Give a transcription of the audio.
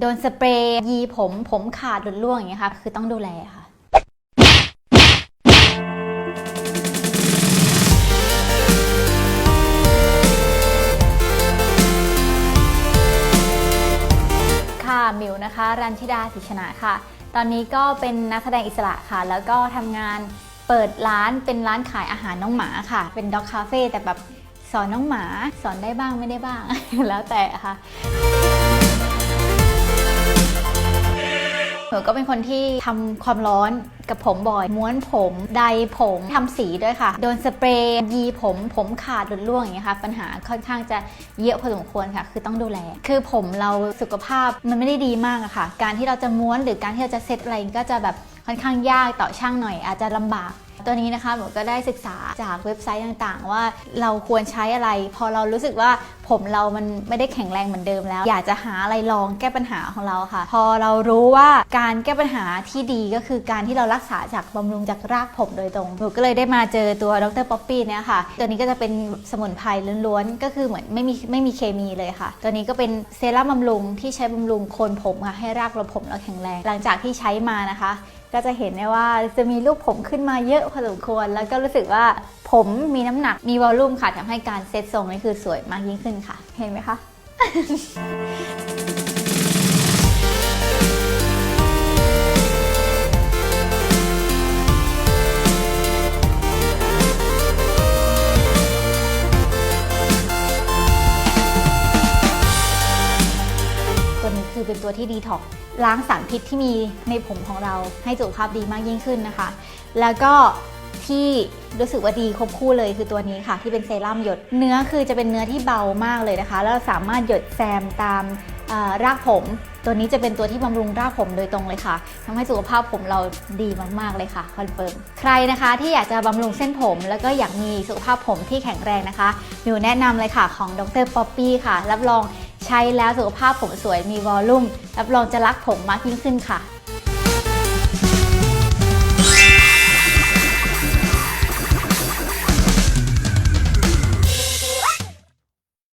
โดนสเปรย์ยีผมผมขาดหลุดร่วงอย่างเงี้ยค่ะ คือต้องดูแลค่ะ ค่ะมิวนะคะ รันชิดาศิชนะค่ะ ตอนนี้ก็เป็นนักแสดงอิสระค่ะ แล้วก็ทำงานเปิดร้านเป็นร้านขายอาหารน้องหมาค่ะ เป็นด็อกคาเฟ่แต่แบบสอนน้องหมา สอนได้บ้างไม่ได้บ้าง แล้วแต่ค่ะ นูก็เป็นคนที่ทำความร้อนกับผมบ่อย ม้วนผมไดผมทำสีด้วยค่ะ โดนสเปรย์ยีผมผมขาดหลุดร่วงอย่างเงี้ยค่ะ ปัญหาค่อนข้างจะเยอะพอสมควรค่ะ คือต้องดูแล คือผมเราสุขภาพมันไม่ได้ดีมากอะค่ะ การที่เราจะม้วนหรือการที่เราจะเซตอะไรก็จะแบบค่อนข้างยากต่อช่างหน่อย อาจจะลำบาก ตัวนี้นะคะหนูก็ได้ศึกษาจากเว็บไซต์ต่างๆ ว่าเราควรใช้อะไร พอเรารู้สึกว่าผมเรามันไม่ได้แข็งแรงเหมือนเดิมแล้ว อยากจะหาอะไรลองแก้ปัญหาของเราค่ะ พอเรารู้ว่าการแก้ปัญหาที่ดีก็คือการที่เรารักษาจากบำรุงจากรากผมโดยตรงหนูก็เลยได้มาเจอตัวดรป๊อปปี้เนี่ยค่ะ ตัวนี้ก็จะเป็นสมุนไพรล้วนๆ ก็คือเหมือนไม่มีไม่มีเคมีเลยค่ะ ตัวนี้ก็เป็นเซรั่มบำรุงที่ใช้บำรุงโคนผมค่ะให้รากเราผมเราแข็งแรง หลังจากที่ใช้มานะคะ ก็จะเห็นได้ว่าจะมีลูกผมขึ้นมาเยอะพอสมควร แล้วก็รู้สึกว่าผมมีน้ำหนักมีวอลลุ่มค่ะทำให้การเซตทรงนี่คือสวยมากยิ่งขึ้นค่ะ เห็นไหมคะ คือเป็นตัวที่ดีท็อกล้างสารพิษที่มีในผมของเราให้สุขภาพดีมากยิ่งขึ้นนะคะ แล้วก็ที่รู้สึกว่าดีครบคู่เลยคือตัวนี้ค่ะที่เป็นเซรั่มหยด เนื้อคือจะเป็นเนื้อที่เบามากเลยนะคะ แล้วสามารถหยดแซมตามรากผม ตัวนี้จะเป็นตัวที่บำรุงรากผมโดยตรงเลยค่ะทำให้สุขภาพผมเราดีมากๆเลยค่ะคอนเฟิร์มใครนะคะที่อยากจะบำรุงเส้นผม แล้วก็อยากมีสุขภาพผมที่แข็งแรงนะคะมิวแนะนำเลยค่ะของดรป๊อปปี้ค่ะ รับรอง ใช้แล้วสุขภาพผมสวยมีวอลลุ่มรับรองจะรักผมมากยิ่งขึ้นค่ะ